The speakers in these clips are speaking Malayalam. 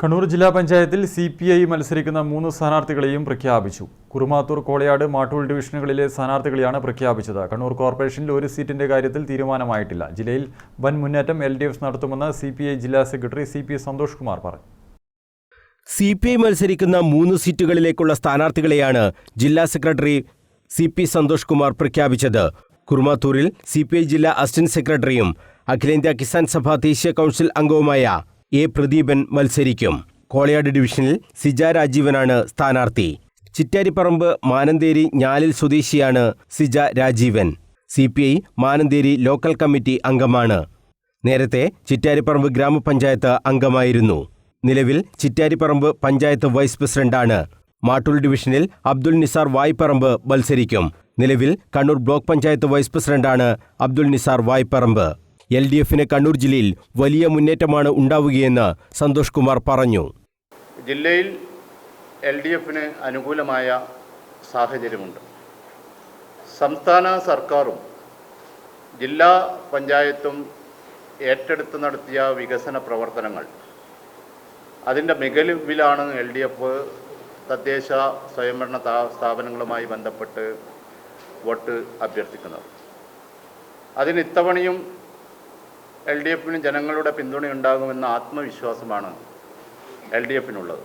കണ്ണൂർ ജില്ലാ പഞ്ചായത്തിൽ സി പി ഐ മത്സരിക്കുന്ന മൂന്ന് സ്ഥാനാർത്ഥികളെയും പ്രഖ്യാപിച്ചു. കുറുമാത്തൂർ കോളയാട് മാട്ടൂൾ ഡിവിഷനുകളിലെ സ്ഥാനാർത്ഥികളെയാണ് പ്രഖ്യാപിച്ചത്. കണ്ണൂർ കോർപ്പറേഷനിൽ ഒരു സീറ്റിന്റെ കാര്യത്തിൽ തീരുമാനമായിട്ടില്ല. ജില്ലയിൽ വൻ മുന്നേറ്റം എൽ ഡി എഫ് നടത്തുമെന്ന് സി പി ഐ ജില്ലാ secretary C P Santhosh Kumar പറഞ്ഞു. സി പി ഐ മത്സരിക്കുന്ന മൂന്ന് സീറ്റുകളിലേക്കുള്ള സ്ഥാനാർത്ഥികളെയാണ് ജില്ലാ secretary C P Santhosh Kumar പ്രഖ്യാപിച്ചത്. കുറുമാത്തൂരിൽ സി പി ഐ ജില്ലാ അസിസ്റ്റന്റ് സെക്രട്ടറിയും അഖിലേന്ത്യാ കിസാൻ സഭ ദേശീയ കൗൺസിൽ അംഗവുമായ എ പ്രദീപൻ മത്സരിക്കും. കോളയാട് ഡിവിഷനിൽ സിജ രാജീവനാണ് സ്ഥാനാർത്ഥി. ചിറ്റാരിപ്പറമ്പ് മാനന്തേരി ഞാലിൽ സ്വദേശിയാണ് Sija Rajeevan. C P I Manantheri local committee അംഗമാണ്. നേരത്തെ ചിറ്റാരിപ്പറമ്പ് ഗ്രാമപഞ്ചായത്ത് അംഗമായിരുന്നു. നിലവിൽ ചിറ്റാരിപ്പറമ്പ് പഞ്ചായത്ത് വൈസ് പ്രസിഡന്റാണ്. മാട്ടൂൽ ഡിവിഷനിൽ അബ്ദുൾ നിസാർ വായ്പറമ്പ് മത്സരിക്കും. നിലവിൽ കണ്ണൂർ ബ്ലോക്ക് പഞ്ചായത്ത് വൈസ് പ്രസിഡന്റാണ് അബ്ദുൾ നിസാർ വായ്പറമ്പ്. എൽ ഡി എഫിന് കണ്ണൂർ ജില്ലയിൽ വലിയ മുന്നേറ്റമാണ് ഉണ്ടാവുകയെന്ന് സന്തോഷ് കുമാർ പറഞ്ഞു. ജില്ലയിൽ എൽ ഡി എഫിന് അനുകൂലമായ സാഹചര്യമുണ്ട്. സംസ്ഥാന സർക്കാരും ജില്ലാ പഞ്ചായത്തും ഏറ്റെടുത്ത് നടത്തിയ വികസന പ്രവർത്തനങ്ങൾ അതിന്റെ മികവിലാണ് എൽ ഡി എഫ് തദ്ദേശ സ്വയംഭരണ സ്ഥാ- സ്ഥാപനങ്ങളുമായി ബന്ധപ്പെട്ട് വോട്ട് അഭ്യർത്ഥിക്കുന്നത്. അതിന് ഇത്തവണയും എൽ ഡി എഫിന് ജനങ്ങളുടെ പിന്തുണയുണ്ടാകുമെന്ന ആത്മവിശ്വാസമാണ് എൽ ഡി എഫിനുള്ളത്.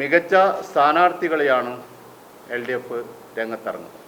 മികച്ച സ്ഥാനാർത്ഥികളെയാണ് എൽ ഡി എഫ് രംഗത്തിറങ്ങുന്നത്.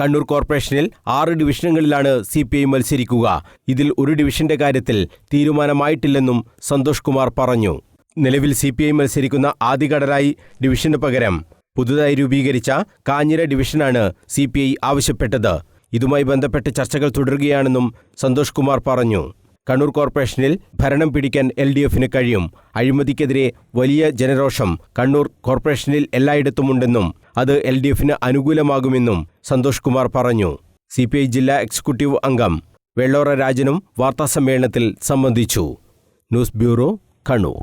കണ്ണൂർ കോർപ്പറേഷനിൽ ആറ് ഡിവിഷനുകളിലാണ് സി പി ഐ മത്സരിക്കുക. ഇതിൽ ഒരു ഡിവിഷന്റെ കാര്യത്തിൽ തീരുമാനമായിട്ടില്ലെന്നും സന്തോഷ് കുമാർ പറഞ്ഞു. നിലവിൽ സി പി ഐ മത്സരിക്കുന്ന ആദികടലായി ഡിവിഷന് പകരം പുതുതായി രൂപീകരിച്ച കാഞ്ഞിര ഡിവിഷനാണ് സി പി ഐ ആവശ്യപ്പെട്ടത്. ഇതുമായി ബന്ധപ്പെട്ട് ചർച്ചകൾ തുടരുകയാണെന്നും സന്തോഷ് കുമാർ പറഞ്ഞു. കണ്ണൂർ കോർപ്പറേഷനിൽ ഭരണം പിടിക്കാൻ എൽ ഡി എഫിന് കഴിയും. അഴിമതിക്കെതിരെ വലിയ ജനരോഷം കണ്ണൂർ കോർപ്പറേഷനിൽ എല്ലായിടത്തുമുണ്ടെന്നും അത് എൽ ഡി എഫിന് അനുകൂലമാകുമെന്നും സന്തോഷ് കുമാർ പറഞ്ഞു. സി പി ഐ ജില്ലാ എക്സിക്യൂട്ടീവ് അംഗം വെള്ളോറ രാജനും വാർത്താസമ്മേളനത്തിൽ സംബന്ധിച്ചു. News bureau Kannur.